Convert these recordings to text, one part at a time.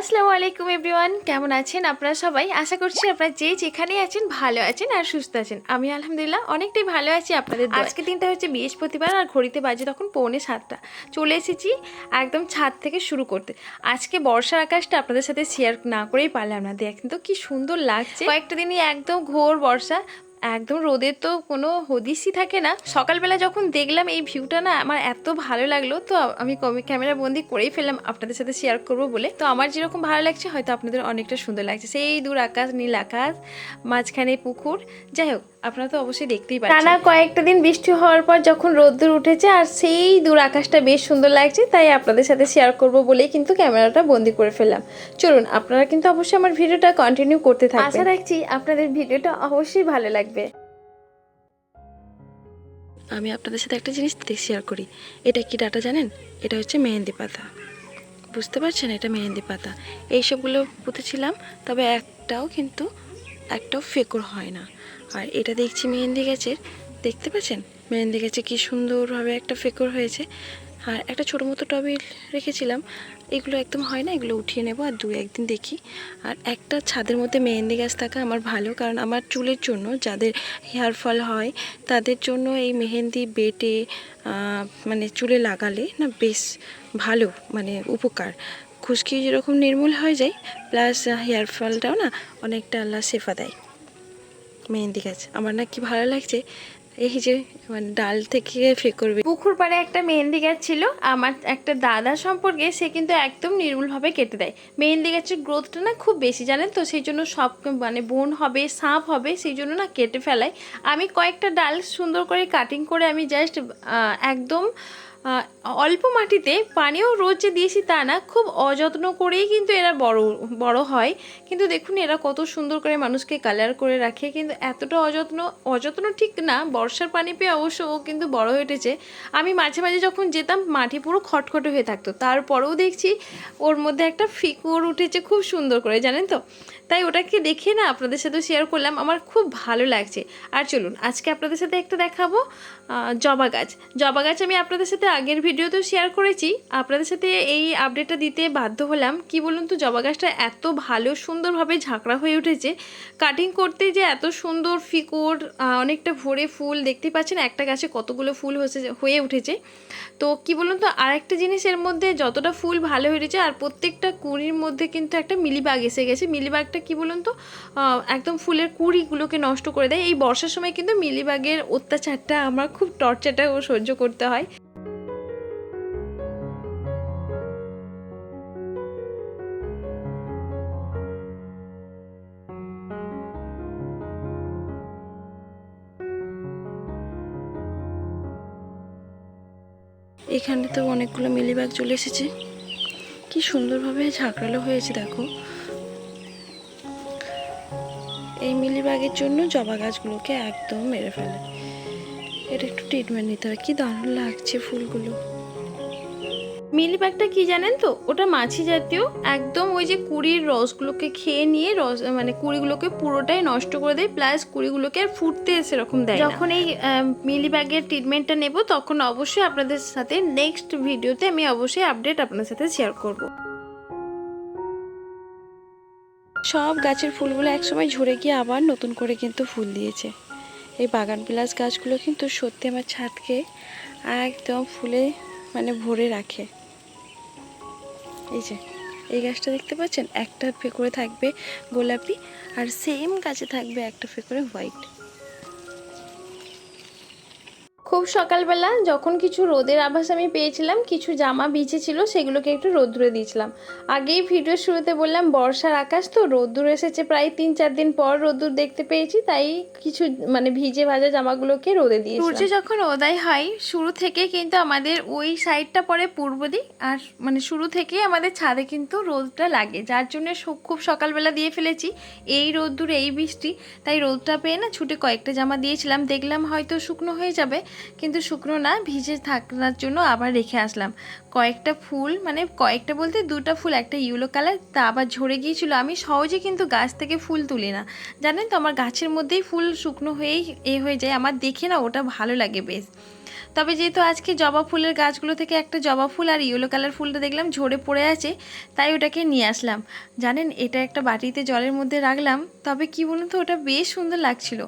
আসসালামু আলাইকুম এভরিওয়ান। কেমন আছেন আপনারা সবাই? আশা করছি আপনারা যে যেখানেই আছেন ভালো আছেন আর সুস্থ আছেন। আমি আলহামদুলিল্লাহ অনেকটাই ভালো আছি আপনাদের আজকে দিনটা হচ্ছে বৃহস্পতিবার আর ঘড়িতে বাজে তখন পৌনে সাতটা। চলে এসেছি একদম ছাদ থেকে শুরু করতে। আজকে বর্ষার আকাশটা আপনাদের সাথে শেয়ার না করেই পারলাম না। দেখেন তো কি সুন্দর লাগছে। কয়েকটা দিনই একদম ঘোর বর্ষা। একদম রোদের তো কোনো হদিসই থাকে না। সকালবেলা যখন দেখলাম এই ভিউটা না আমার এত ভালো লাগল তো আমি কমি ক্যামেরা বন্দি করেই ফেললাম আপনাদের সাথে শেয়ার করব বলে। তো আমার যেরকম ভালো লাগছে হয়তো আপনাদের অনেকটা সুন্দর লাগছে। সেই দূর আকাশ নীল আকাশ মাঝখানে পুকুর। যাই হোক আপনারা তো অবশ্যই দেখতেই পাচ্ছেন। টানা কয়েকটা দিন বৃষ্টি হওয়ার পর যখন রোদ্দুর উঠেছে আর সেই দূর আকাশটা বেশ সুন্দর লাগছে তাই আপনাদের সাথে শেয়ার করব বলেই কিন্তু ক্যামেরাটা বন্দি করে ফেললাম। চলুন আপনারা কিন্তু অবশ্যই আমার ভিডিওটা কন্টিনিউ করতে থাকবেন। আশা রাখছি আপনাদের ভিডিওটা অবশ্যই ভালো লাগবে। আমি আপনাদের সাথে একটা জিনিস শেয়ার করি। এটা কি ডাটা জানেন? এটা হচ্ছে মেহেন্দি পাতা। বুঝতে পারছেন? এটা মেহেন্দি পাতা। এইসবগুলো পুঁতেছিলাম, তবে একটাও কিন্তু একটাও ফেকর হয় না। আর এটা দেখছি মেহেন্দি গাছের। দেখতে পাচ্ছেন? মেহেন্দি গাছে কি সুন্দরভাবে একটা ফেকর হয়েছে। আর একটা ছোটো মতো টবে রেখেছিলাম। এগুলো একদম হয় না, এগুলো উঠিয়ে নেব আর দু একদিন দেখি। আর একটা ছাদের মধ্যে মেহেন্দি গাছ থাকা আমার ভালো, কারণ আমার চুলের জন্য যাদের হেয়ার ফল হয়, তাদের জন্য এই মেহেন্দি বেটে মানে চুলে লাগালে না বেশ ভালো মানে উপকার। খুশকি যেরকম নির্মূল হয়ে যায়, প্লাস হেয়ার ফলটাও না অনেকটা আল্লাহ শেফা দেয়। মেহেন্দি গাছ, আমার না কি ভালো লাগছে এই যে মানে ডাল থেকে ফে করবে। পুকুর পাড়ে একটা মেহেন্দি গাছ ছিল, আমার একটা দাদা সম্পর্কে সে কিন্তু একদম নির্মূলভাবে কেটে দেয়। মেহেন্দি গাছের গ্রোথটা না খুব বেশি, জানেন তো? সেই জন্য সব মানে বোন হবে, সাপ হবে, সেই জন্য না কেটে ফেলায়। আমি কয়েকটা ডাল সুন্দর করে কাটিং করে আমি জাস্ট একদম অল্প মাটিতে পানিও রোজ যে দিয়েছি তা না, খুব অযত্ন করেই কিন্তু এরা বড় বড় হয়। কিন্তু দেখুন, এরা কত সুন্দর করে মানুষকে কালার করে রাখে। কিন্তু এতটা অযত্ন অযত্ন ঠিক না, বর্ষার পানি পেয়ে অবশ্য ও কিন্তু বড় হয়ে উঠেছে। আমি মাঝে মাঝে যখন যেতাম, মাটি পুরো খটখটে হয়ে থাকতো। তারপরেও দেখছি, ওর মধ্যে একটা ফিকুর উঠেছে খুব সুন্দর করে, জানেন তো? তাই ওটাকে দেখে না আপনাদের সাথে শেয়ার করলাম। আমার খুব ভালো লাগছে। আর চলুন, আজকে আপনাদের সাথে একটা দেখাবো জবা গাছ। জবা গাছ আমি আপনাদের সাথে আগের ভিডিওতেও শেয়ার করেছি। আপনাদের সাথে এই আপডেটটা দিতে বাধ্য হলাম। কি বলুন তো, জবা গাছটা এত ভালো, সুন্দরভাবে ঝাঁকড়া হয়ে উঠেছে। কাটিং করতে যে এত সুন্দর ফিকোর অনেকটা ভরে ফুল, দেখতেই পাচ্ছেন একটা গাছে কতগুলো ফুল হয়েছে হয়ে উঠেছে। তো কি বলুন তো, আরেকটা জিনিস এর মধ্যে যতটা ফুল ভালো হয়ে উঠেছে আর প্রত্যেকটা কুড়ির মধ্যে কিন্তু একটা মিলিবাগ এসে গেছে। মিলিবাগটা কি বলুন তো একদম ফুলের কুড়িগুলোকে নষ্ট করে দেয়। এই বর্ষার সময় কিন্তু মিলিবাগের অত্যাচারটা আমার খুব টর্চারটা সহ্য করতে হয়। এখানে তো অনেকগুলো মিলিবাগ চলে এসেছে। কি সুন্দরভাবে ঝাঁকড়ালো হয়েছে, দেখো। এই মিলিবাগের জন্য জবা গাছগুলোকে একদম মেরে ফেলে। এটা একটু ট্রিটমেন্ট নিতে হবে। কি দারুণ লাগছে ফুলগুলো। মিলিবাগটা কি জানেন তো? ওটা মাছি জাতীয়। একদম ওই যে কুড়ির রসগুলোকে খেয়ে নিয়ে রস মানে কুড়িগুলোকে পুরোটাই নষ্ট করে দেয়। প্লাস কুড়িগুলোকে আর ফুটতে সেরকম দেয় যখন এই মিলিবাগের ট্রিটমেন্টটা নেব তখন অবশ্যই আপনাদের সাথে নেক্সট ভিডিওতে আমি অবশ্যই আপডেট আপনার সাথে শেয়ার করব। সব গাছের ফুলগুলো একসময় ঝরে গিয়ে আবার নতুন করে কিন্তু ফুল দিয়েছে। এই বাগান প্লাস গাছগুলো কিন্তু সত্যি আমার ছাদকে একদম ফুলে মানে ভরে রাখে। এই যে, এই গাছটা দেখতে পাচ্ছেন? একটা ফেকরে থাকবে গোলাপি আর সেম গাছে থাকবে একটা ফেকরে হোয়াইট খুব সকালবেলা যখন কিছু রোদের আভাস আমি পেয়েছিলাম, কিছু জামা ভিজে ছিল, সেগুলোকে একটু রোদ্দুরে দিয়েছিলাম। আগেই ভিডিও শুরুতে বললাম, বর্ষার আকাশ তো রোদ্দুর এসেছে, প্রায় তিন চার দিন পর রোদ্দুর দেখতে পেয়েছি, তাই কিছু মানে ভিজে ভাজা জামাগুলোকে রোদে দিয়ে সূর্য যখন উদয় হয়, শুরু থেকে কিন্তু আমাদের ওই সাইডটা পরে পূর্ব দিক, আর মানে শুরু থেকে আমাদের ছাদে কিন্তু রোদটা লাগে, যার জন্য খুব সকালবেলা দিয়ে ফেলেছি। এই রোদ্দুর, এই বৃষ্টি, তাই রোদটা পেয়ে না ছুটে কয়েকটা জামা দিয়েছিলাম, দেখলাম হয়তো শুকনো হয়ে যাবে কিন্তু শুকনো না, ভিজে থাকার জন্য আবার রেখে আসলাম। কয়েকটা ফুল মানে কয়েকটা বলতে দুটো ফুল, একটা ইয়েলো কালার, তা আবার ঝরে গিয়েছিল। আমি সহজে কিন্তু গাছ থেকে ফুল তুলি না। জানেন তো, আমার গাছের মধ্যেই ফুল শুকনো হয়েই এ হয়ে যায়। আমার দেখে না, ওটা ভালো লাগে বেশ। তবে যেহেতু আজকে জবা ফুলের গাছগুলো থেকে একটা জবা ফুল আর ইয়েলো কালার ফুলটা দেখলাম, ঝরে পড়ে আছে, তাই ওটাকে নিয়ে আসলাম। জানেন, এটা একটা বাটিতে জলের মধ্যে রাখলাম। তবে কি বলুন তো, ওটা বেশ সুন্দর লাগছিল।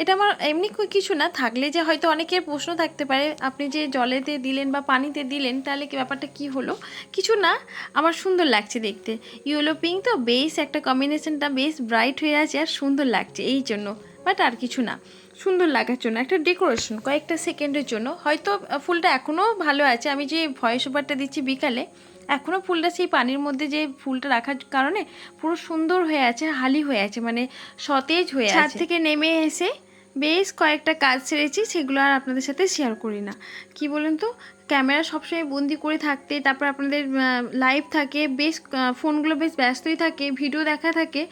এটা আমার এমনি কিছু না থাকলে যে হয়তো অনেকের প্রশ্ন থাকতে পারে আপনি যে জলেতে দিলেন বা পানিতে দিলেন তাহলে কি ব্যাপারটা কি হলো? কিছু না আমার সুন্দর লাগছে দেখতে। ইয়েলো পিঙ্ক তো বেশ একটা কম্বিনেশনটা বেশ ব্রাইট হয়ে আছে আর সুন্দর লাগছে এই জন্য বাট আর কিছু না। সুন্দর লাগার জন্য একটা ডেকোরেশন কয়েকটা সেকেন্ডের জন্য। হয়তো ফুলটা এখনও ভালো আছে আমি যে ভয়েস ওভারটা দিচ্ছি বিকালে এখনও ফুলটা সেই পানির মধ্যে যে ফুলটা রাখার কারণে পুরো সুন্দর হয়ে আছে হালি হয়ে আছে মানে সতেজ হয়ে আছে। থেকে নেমে এসে বেশ কয়েকটা কাজ ছেড়েছি সেগুলো আর আপনাদের সাথে শেয়ার করি না। কি বলুন তো? ক্যামেরা সবসময় বন্দি করে থাকতে, তারপর আপনাদের লাইভ থাকে, বেশ ফোনগুলো বেশ ব্যস্তই থাকে ভিডিও দেখা থাকে,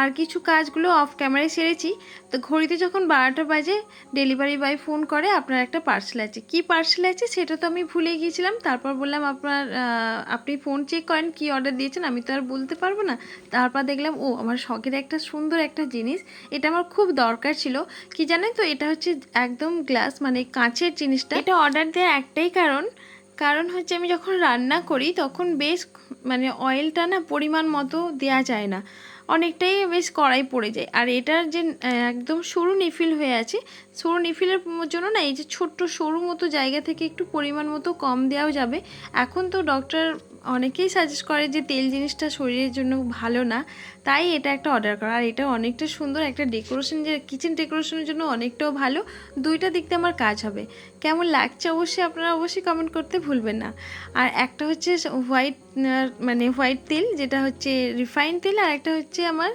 আর কিছু কাজগুলো অফ ক্যামেরায় সেরেছি। তো ঘড়িতে যখন বারোটা বাজে ডেলিভারি বয় ফোন করে, আপনার একটা পার্সেল আছে। কি পার্সেল আছে সেটা তো আমি ভুলে গিয়েছিলাম, তারপর বললাম, আপনার আপনি ফোন চেক করেন, কি অর্ডার দিয়েছেন, আমি তো আর বলতে পারব না। তারপর দেখলাম, ও, আমার শখের একটা সুন্দর একটা জিনিস, এটা আমার খুব দরকার ছিল। কি জানেন তো, এটা হচ্ছে একদম গ্লাস মানে কাঁচের জিনিসটা। এটা অর্ডার দেওয়ার একটাই কারণ কারণ কারণ হচ্ছে আমি যখন রান্না করি তখন বেশ মানে অয়েলটা না পরিমাণ মতো দেওয়া যায় না। অনেকটাই বেশ কড়াই পড়ে যায়। আর এটার যে একদম সরু নিফিল হয়ে আছে সরু নিফিলের জন্য না এই যে ছোট্ট সরু মতো জায়গা থেকে একটু পরিমাণ মতো কম দেওয়াও যাবে। এখন তো ডক্টর অনেকেই সাজেস্ট করে যে তেল জিনিসটা শরীরের জন্য ভালো না, তাই এটা একটা অর্ডার করা। আর এটা অনেকটা সুন্দর একটা ডেকোরেশন যে কিচেন ডেকোরেশনের জন্য অনেকটাও ভালো। দুইটা দিক দিয়ে আমার কাজ হবে। কেমন লাগছে অবশ্যই আপনারা অবশ্যই কমেন্ট করতে ভুলবেন না। আর একটা হচ্ছে হোয়াইট মানে হোয়াইট তেল, যেটা হচ্ছে রিফাইন তেল, আর একটা হচ্ছে আমার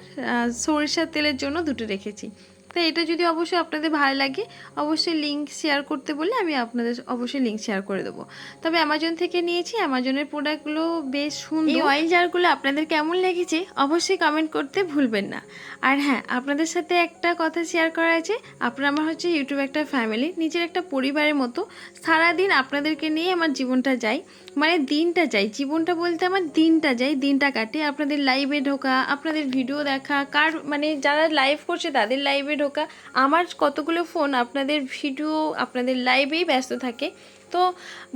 সরিষার তেলের জন্য দুটো রেখেছি। তো এটা যদি অবশ্যই আপনাদের ভালো লাগে, অবশ্যই লিঙ্ক শেয়ার করতে বললে আমি আপনাদের অবশ্যই লিঙ্ক শেয়ার করে দেবো। তবে অ্যামাজন থেকে নিয়েছি অ্যামাজনের প্রোডাক্টগুলো বেশ সুন্দর। এই অয়েল জারগুলো আপনাদের কেমন লেগেছে, অবশ্যই কমেন্ট করতে ভুলবেন না। আর হ্যাঁ আপনাদের সাথে একটা কথা শেয়ার করা আছে, আপনারা আমার হচ্ছে ইউটিউব একটা ফ্যামিলি নিজের একটা পরিবারের মতো। সারাদিন আপনাদেরকে নিয়ে আমার জীবনটা যায় মানে দিনটা যায়। জীবনটা বলতে আমার দিনটা যায়, দিনটা কাটে। আপনাদের লাইভে ঢোকা, আপনাদের ভিডিও দেখা, কার মানে যারা লাইভ করছে তাদের লাইভে ঢোকা। আমার কতগুলো ফোন আপনাদের ভিডিও আপনাদের লাইভেই ব্যস্ত থাকে। তো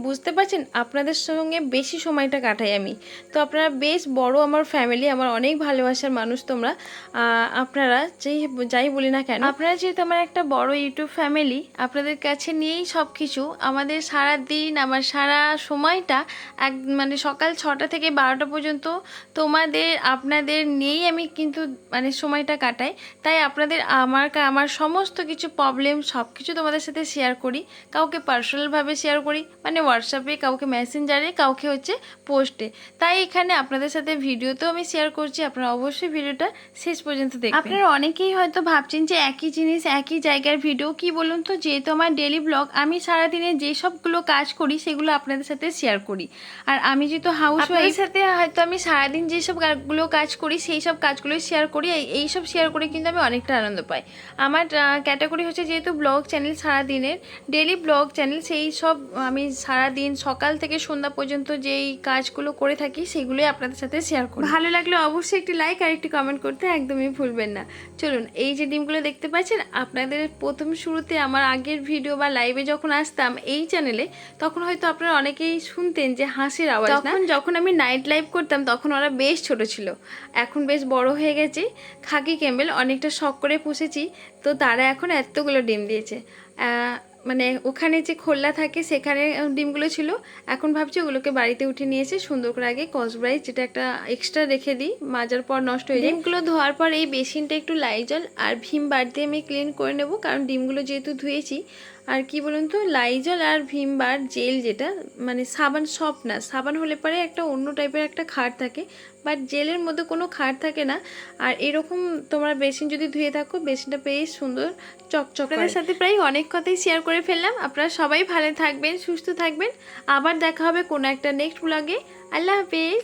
বুঝতে পারছেন, আপনাদের সঙ্গে বেশি সময়টা কাটাই আমি। তো আপনারা বেশ বড় আমার ফ্যামিলি আমার অনেক ভালোবাসার মানুষ তোমরা। আপনারা যেই যাই বলি না কেন, আপনারা যেহেতু আমার একটা বড় ইউটিউব ফ্যামিলি আপনাদের কাছে নিয়েই সব কিছু আমাদের সারা দিন আমার সারা সময়টা এক মানে সকাল ছটা থেকে বারোটা পর্যন্ত তোমাদের, আপনাদের নিয়েই আমি কিন্তু মানে সময়টা কাটাই। তাই আপনাদের আমার আমার সমস্ত কিছু প্রবলেম সব কিছু তোমাদের সাথে শেয়ার করি। কাউকে পার্সোনালভাবে শেয়ার করি। মানে হোয়াটসঅ্যাপে কাউকে মেসেঞ্জারে কাউকে হচ্ছে পোস্টে তাই এখানে আপনাদের সাথে ভিডিওতেও আমি শেয়ার করছি। আপনারা অবশ্যই ভিডিওটা শেষ পর্যন্ত দেখবেন। আপনারা অনেকেই হয়তো ভাবছেন যে একই জিনিস একই জায়গার ভিডিও কি বলুন তো? যেহেতু আমার ডেলি ব্লগ আমি সারাদিনে যে সবগুলো কাজ করি সেগুলো আপনাদের সাথে শেয়ার করি। আর আমি যেহেতু হাউস ওয়াইফ সাথে হয়তো আমি সারাদিন যেসব কাজগুলো কাজ করি সেই সব কাজগুলোই শেয়ার করি। এই- এই সব শেয়ার করে কিন্তু আমি অনেকটা আনন্দ পাই। আমার ক্যাটাগরি হচ্ছে যেহেতু ব্লগ চ্যানেল সারাদিনের ডেলি ব্লগ চ্যানেল সেই সব আমি সারাদিন সকাল থেকে সন্ধ্যা পর্যন্ত যেই কাজগুলো করে থাকি সেগুলোই আপনাদের সাথে শেয়ার করি। ভালো লাগলে অবশ্যই একটি লাইক আর একটি কমেন্ট করতে একদমই ভুলবেন না। চলুন এই যে ডিমগুলো দেখতে পাচ্ছেন আপনাদের প্রথম শুরুতে আমার আগের ভিডিও বা লাইভে যখন আসতাম এই চ্যানেলে তখন হয়তো আপনারা অনেকেই শুনতেন যে হাসির আওয়াজ তখন যখন আমি নাইট লাইভ করতাম তখন ওরা বেশ ছোট ছিল। এখন বেশ বড় হয়ে গেছে। খাকি ক্যাম্বেল অনেকটা শখ করে পুষেছি। তো তারা এখন এতগুলো ডিম দিয়েছে। মানে ওখানে যে খোল্লা থাকে সেখানে ডিমগুলো ছিল। এখন ভাবছি ওগুলোকে বাড়িতে উঠে নিয়েছে সুন্দর করে আগে কসব্রাইট যেটা একটা এক্সট্রা রেখে দিই, মাজার পর নষ্ট হয়ে ডিমগুলো ধোয়ার পর এই বেসিনটা একটু লাইজল আর ভীম দিয়ে আমি ক্লিন করে নেব, কারণ ডিমগুলো যেহেতু ধুয়েছি আর কি বলুন তো লাইজল আর ভীম বার জেল যেটা মানে সাবান সব না সাবান হলে পরে একটা অন্য টাইপের একটা খাট থাকে বাট জেলের মধ্যে কোনো খাট থাকে না। আর এরকম তোমরা বেসিন যদি ধুয়ে থাকো বেসিনটা বেশ সুন্দর চকচক সাথে প্রায় অনেক কথাই শেয়ার করে ফেললাম। আপনারা সবাই ভালো থাকবেন সুস্থ থাকবেন। আবার দেখা হবে কোনো একটা নেক্সট ব্লগে আল্লাহ হাফিজ।